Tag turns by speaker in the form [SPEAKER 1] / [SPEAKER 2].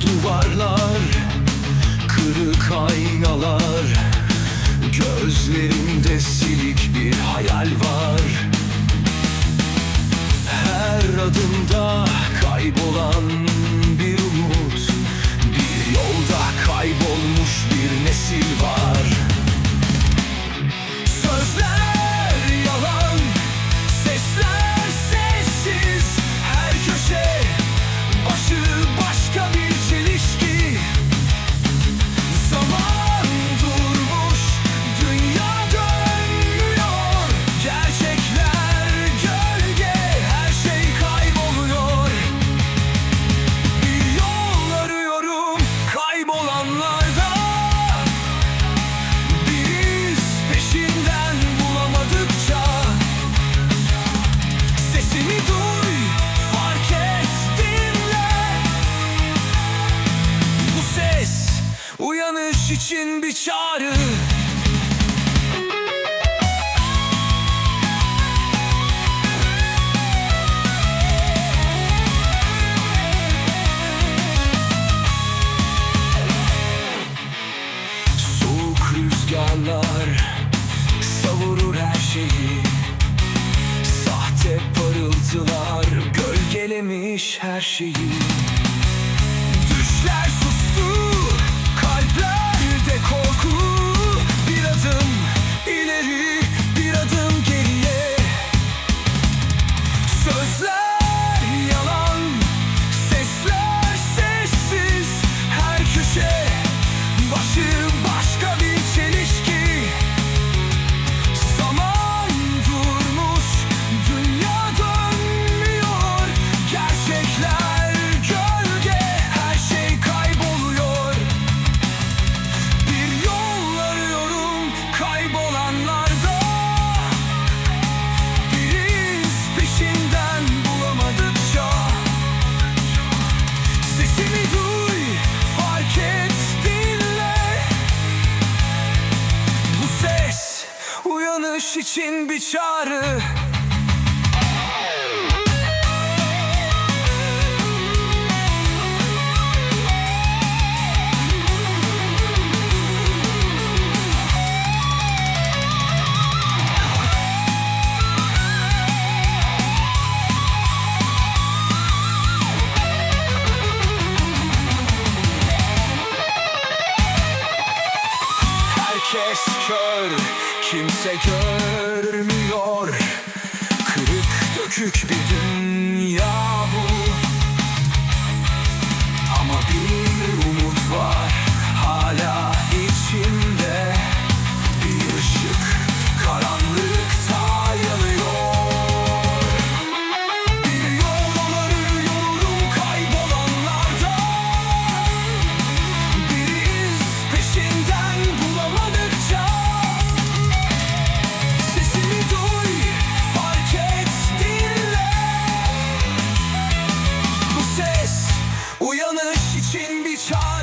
[SPEAKER 1] duvarlar Kırık aynalar. Gözlerimde silik bir hayal var. aşk için bir çağrı. Soğuk rüzgarlar savurur her şeyi. Sahte parıltılar gölgelemiş her şeyi. uyanış için bir çağrı. Herkes kör. Kimse görmüyor. Kırık dökük bir dünya bu. each.